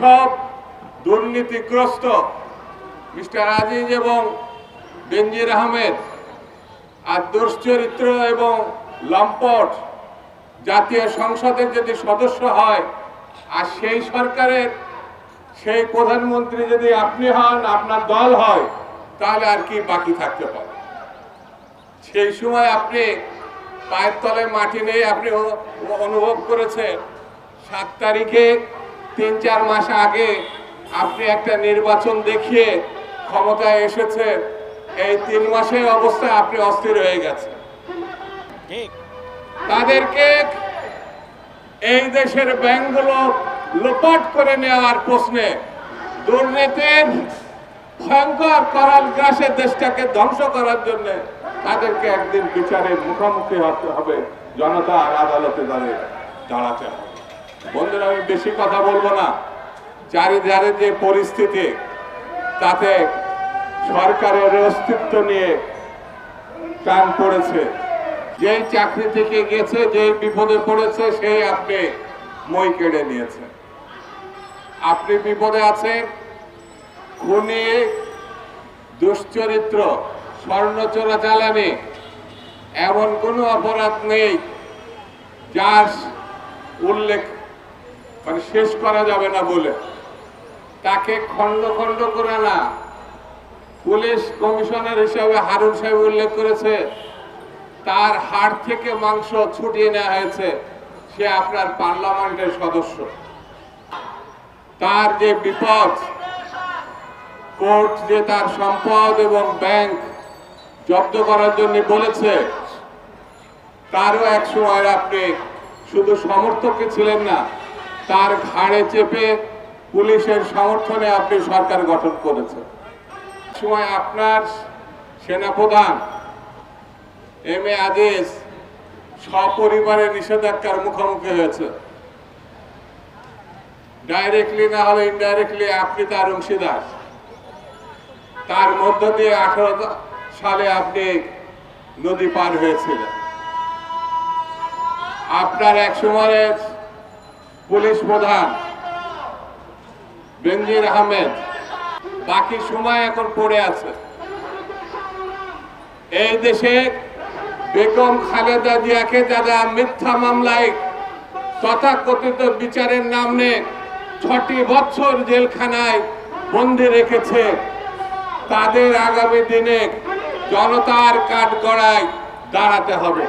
যেসব দুর্নীতিগ্রস্ত মিস্টার আজিজ এবং বেনজির আহমেদ আর দুশ্চরিত্র এবং লম্পট জাতীয় সংসদের যদি সদস্য হয়, আর সেই সরকারের সেই প্রধানমন্ত্রী যদি আপনি হন, আপনার দল হয়, তাহলে আর কি বাকি থাকতে পারে? সেই সময় আপনি পায়ের তলায় মাটি নেই, আপনি অনুভব করেছেন, সাত তারিখে তিন চার মাস আগে আপনি একটা নির্বাচন দেখিয়ে ক্ষমতায় এসেছেন। এই তিন মাসের অবস্থা আপনি অস্থির হয়ে গেছে তাদেরকে এই দেশের ব্যাংকগুলো লোপাট করে নেওয়ার প্রশ্নে দুর্নীতির ভয়ঙ্কর করাল গ্রাসে দেশটাকে ধ্বংস করার জন্য তাদেরকে একদিন বিচারের মুখোমুখি হতে হবে। জনতার আদালতে তাদের দাঁড়াতে হবে। বন্ধুরা, আমি বেশি কথা বলব না। চারিধারে যে পরিস্থিতি, তাতে সরকারের অস্তিত্ব নিয়ে টান পড়েছে। যেই চাকরি থেকে গেছে, যেই বিপদে পড়েছে, সেই আপনি মই কেড়ে নিয়েছে আপনি বিপদে আছেন, খুনি, দুশ্চরিত্র, স্বর্ণ চোরাচালানি এমন কোনো অপরাধ নেই, যার উল্লেখ মানে শেষ করা যাবে না বলে। তাকে খণ্ড খণ্ড করে না। পুলিশ কমিশনার হিসাবে হারুন সাহেব উল্লেখ করেছে, তার হাড় থেকে মাংস ছুটিয়ে নেওয়া হয়েছে। সে আপনার পার্লামেন্টের সদস্য। তার যে বিপদ, কোর্ট যে তার সম্পদ এবং ব্যাংক জব্দ করার জন্য বলেছে, তারও এক সময় আপনি শুধু সমর্থকই ছিলেন না তার ঘাড়ে চেপে পুলিশের সমর্থনে আপনি সরকার গঠন করেছেন। সময় আপনার সেনাপ্রধান এম এ আজিজ সপরিবারে নিষেধাজ্ঞার মুখোমুখি হয়েছে। ডাইরেক্টলি না হলে ইনডাইরেক্টলি আপনি তার অংশীদার। তার মধ্য দিয়ে আঠারো সালে আপনি নদী পার হয়েছিলেন। আপনার এক সময়ের পুলিশ প্রধান বেনজির আহমেদ। বাকি সময় এখন পড়ে আছে। এই দেশে বেগম খালেদা জিয়াকে যারা মিথ্যা মামলায় তথাকথিত বিচারের নামে ছটি বছর জেলখানায় বন্দি রেখেছে, তাদের আগামী দিনে জনতার কাঠ গড়ায় দাঁড়াতে হবে।